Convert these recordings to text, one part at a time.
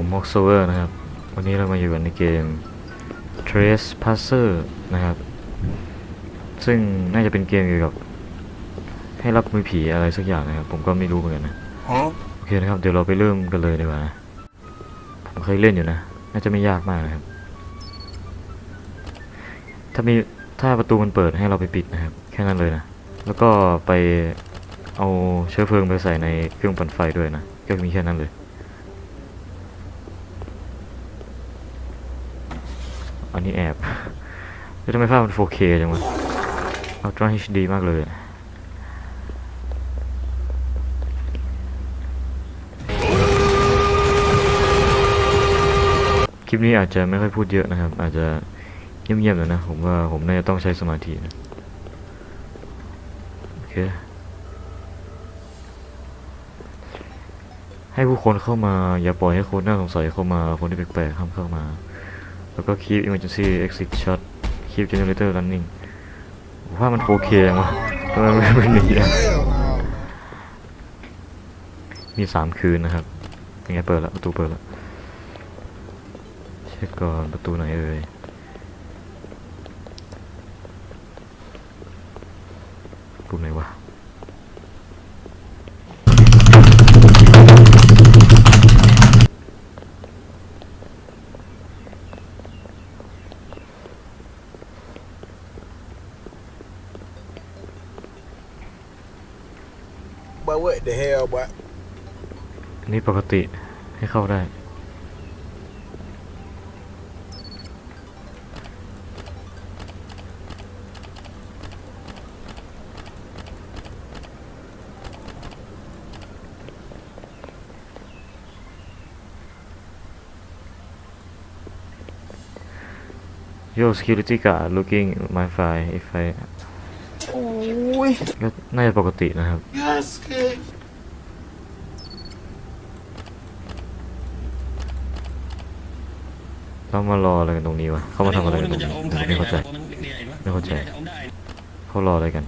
ผมมอกโซเวอร์นะครับ วันนี้เรามาอยู่กันในเกม Trace Passer นะครับ ซึ่งน่าจะเป็นเกมเกี่ยวกับ ให้รับมือผีอะไรสักอย่างนะครับ ผมก็ไม่รู้เหมือนกันนะ โอเคนะครับ เดี๋ยวเราไปเริ่มกันเลยดีกว่านะผมเคยเล่นอยู่นะ น่าจะไม่ยากมากนะครับ ถ้ามีถ้าประตูมันเปิดให้เราไปปิดนะครับ แค่นั้นเลยนะ แล้วก็ไปเอาเชื้อเพลิงไปใส่ในเครื่องปั่นไฟด้วยนะ ก็มีแค่นั้นเลย อันนี้แอบแล้วทำไมภาพมัน 4K จังวะ Ultra HD มากเลยคลิปนี้อาจจะไม่ค่อยพูดเยอะนะครับ อาจจะเงียบๆหน่อยนะ ผมว่าผมน่าจะต้องใช้สมาธินะโอเคให้ผู้คนเข้ามา อย่าปล่อยให้คนน่าสงสัยเข้ามา คนที่แปลกๆห้ามเข้ามา แล้วก็ keep emergency exit shot keep generator running ว่ามันโอเคจังวะทำไมมันเป็นอย่างนี้อะมีสามคืนนะครับยังไงเปิดแล้วประตูเปิดแล้วเช็คก่อนประตูไหนเอ่ยประตูไหนวะ what the hell, boy? อันนี้ปกติให้เข้าได้ Yo security guard looking at my file if I โอ้ย ก็น่าจะปกตินะครับ yes เก่งเรามารออะไรกันตรงนี้วะ เขามาทำอะไรกันตรงนี้ผมไม่เข้าใจ ไม่เข้าใจ เขารออะไรกัน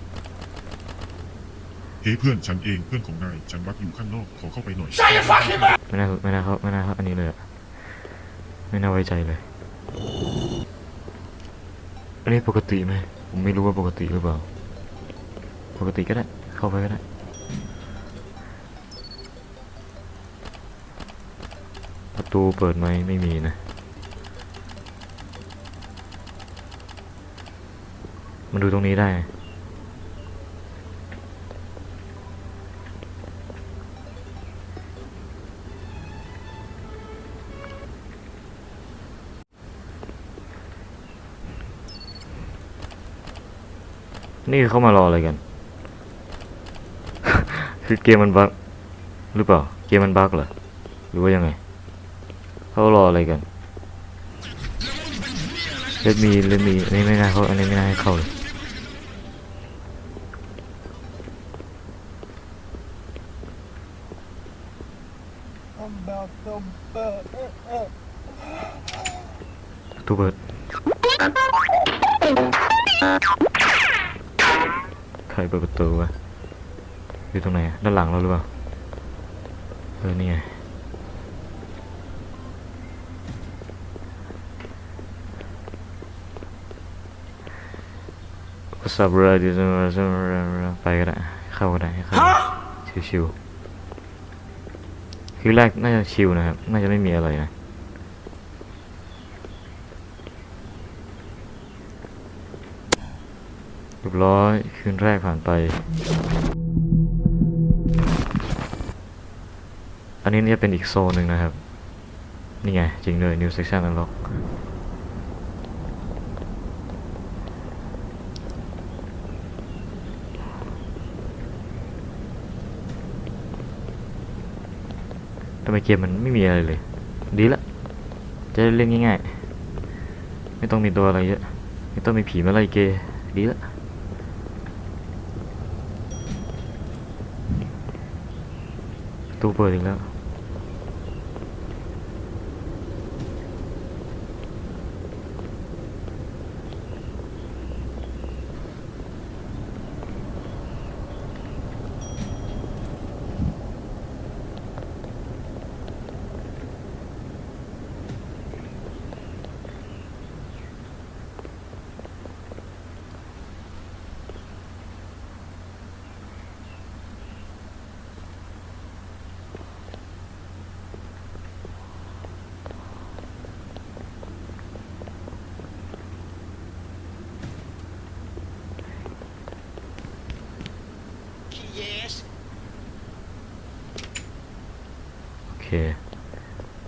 เฮ้ยเพื่อนฉันเองเพื่อนของนายฉันวักอยู่ข้างนอกขอเข้าไปหน่อย ไม่น่าไม่น่าเขาไม่น่าเขาอันนี้เลยอะไม่น่าไว้ใจเลย อันนี้ปกติไหมผมไม่รู้ว่าปกติหรือเปล่า ปกติก็ได้ เข้าไปก็ได้ประตูเปิดไหมไม่มีนะ มันดูตรงนี้ได้ นี่เขามารออะไรกัน คือเกมมันบั๊กหรือเปล่า เกมมันบั๊กเหรอ หรือว่ายังไง เขารออะไรกันเลดมีเลดมีอันนี้ไม่น่าเขาอันนี้ไม่น่าให้เข้าเลย ประตูเปิดใครเปิดประตูวะอยู่ตรงไหนอะด้านหลังเราหรือเปล่าเออนี่ไงสับเรือดิสไปก็ได้เข้าก็ได้เข้าชิวๆ คือแรกน่าจะชิวนะครับ น่าจะไม่มีอะไรนะ เรียบร้อยคืนแรกผ่านไป อันนี้จะเป็นอีกโซนหนึ่งนะครับ นี่ไง จริงเลย New Section Unlock ไมเกมมันไม่มีอะไรเลย ดีละ จะเล่นง่ายๆ ไม่ต้องมีตัวอะไรเยอะ ไม่ต้องมีผีมาไล่เกย์ดีละตู้เปิดอีกแล้ว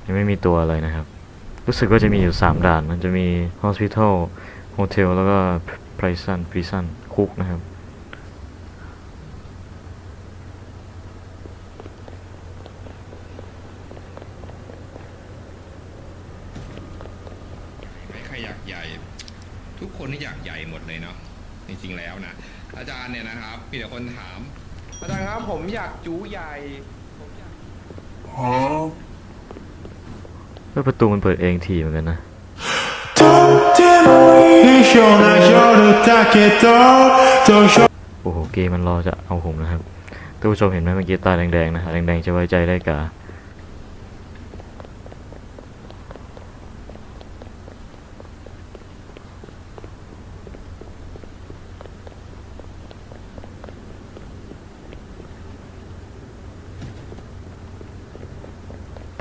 ยังไม่มีตัวอะไรนะครับ รู้สึกว่าจะมีอยู่สามด่าน มันจะมี hospital hotel แล้วก็ prison prison คุกนะครับไม่ใครอยากใหญ่ ทุกคนที่อยากใหญ่หมดเลยเนาะจริงๆแล้วนะอาจารย์เนี่ยนะครับ มีแต่คนถาม อาจารย์ครับผมอยากจูใหญ่ ฮ้ประตูมันเปิดเองทีเหมือนกันนะโอ้โหเกมมันรอจะเอาผมนะครับท่านผู้ชมเห็นไหมเมื่อกี้ตาแดงๆนะะแดงๆจะไว้ใจได้กา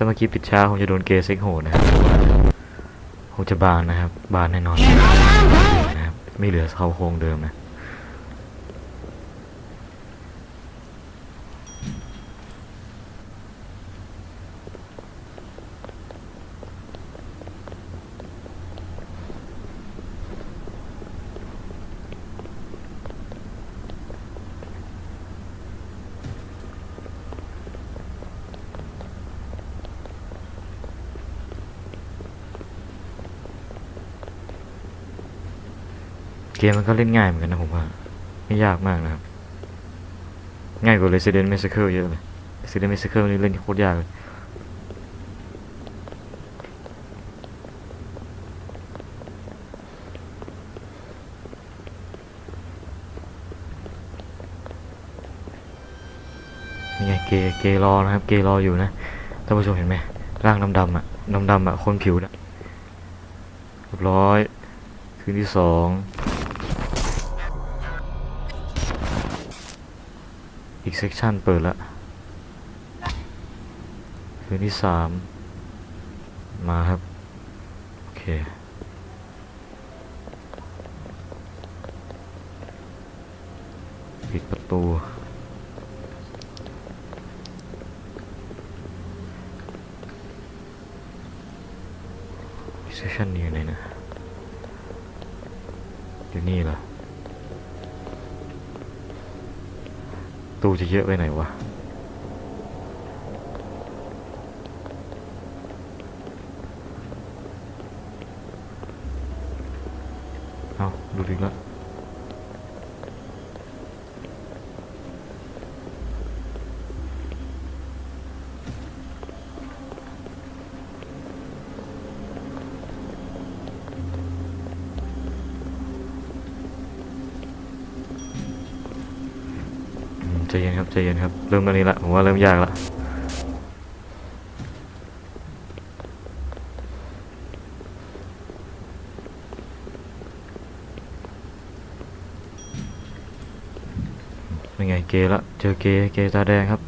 ถ้าเมื่อกี้ปิดช้าคงจะโดนเกย์เซ็กโหดนะครับคงจะบานนะครับ บานแน่นอนนะครับ ไม่เหลือเขาโครงเดิมนะ เกมมันก็เล่นง่ายเหมือนกันนะผมว่า ไม่ยากมากนะครับ ง่ายกว่า Resident Massacre เยอะเลย Resident Massacre นี่เล่นโคตรยากเลยนี่ไงเกเกรอนะครับ เกรออยู่นะท่านผู้ชมเห็นไหมร่างดำๆอะดำๆอะคนผิวนะเรียบร้อย คืนที่สอง อีกเซกชันเปิดละคืนที่สามมาครับ โอเค ปิดประตูเซสชันนี้อยู่ไหนนะอยู่นี่เหรอ ตู้จะเยอะไปไหนวะเอาดูดิละ ใจเย็นครับใจเย็นครับ เริ่มอันนี้ละผมว่าเริ่มยากละเป็นไงเกละเจอเกย์เกย์ตาแดงครับ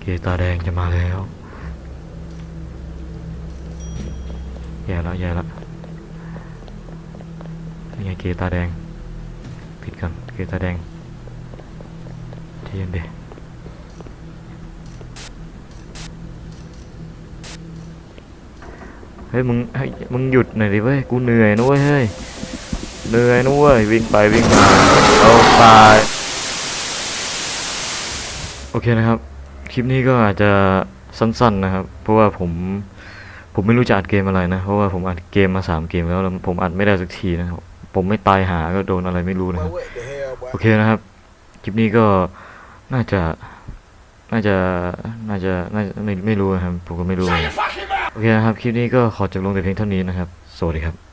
เกย์ตาแดงจะมาแล้วแย่แล้วแย่แล้วเป็นไงเกย์ตาแดงผิดกันเกย์ตาแดง ใจเย็นดิเฮ้ยมึงเฮ้ยมึงหยุดหน่อยดิเว้ยกูเหนื่อยนะเว้ยเฮ้ยเหนื่อยนะเว้ยวิ่งไปวิ่งมาเอาไปโอเคนะครับ คลิปนี้ก็อาจจะสั้นๆนะครับ เพราะว่าผมผมไม่รู้จะอัดเกมอะไรนะ เพราะว่าผมอัดเกมมาสามเกมแล้วแล้วผมอัดไม่ได้สักทีนะครับ ผมไม่ตายหาก็โดนอะไรไม่รู้นะค Boy, รับ what the hell, boy? โอเคนะครับ คลิปนี้ก็ น่าจะ น่าจะ น่าจะ น่าจะไม่ไม่รู้ครับ ผมก็ไม่รู้ โอเคนะครับ คลิปนี้ก็ขอจบลงแต่เพียงเท่านี้นะครับ สวัสดีครับ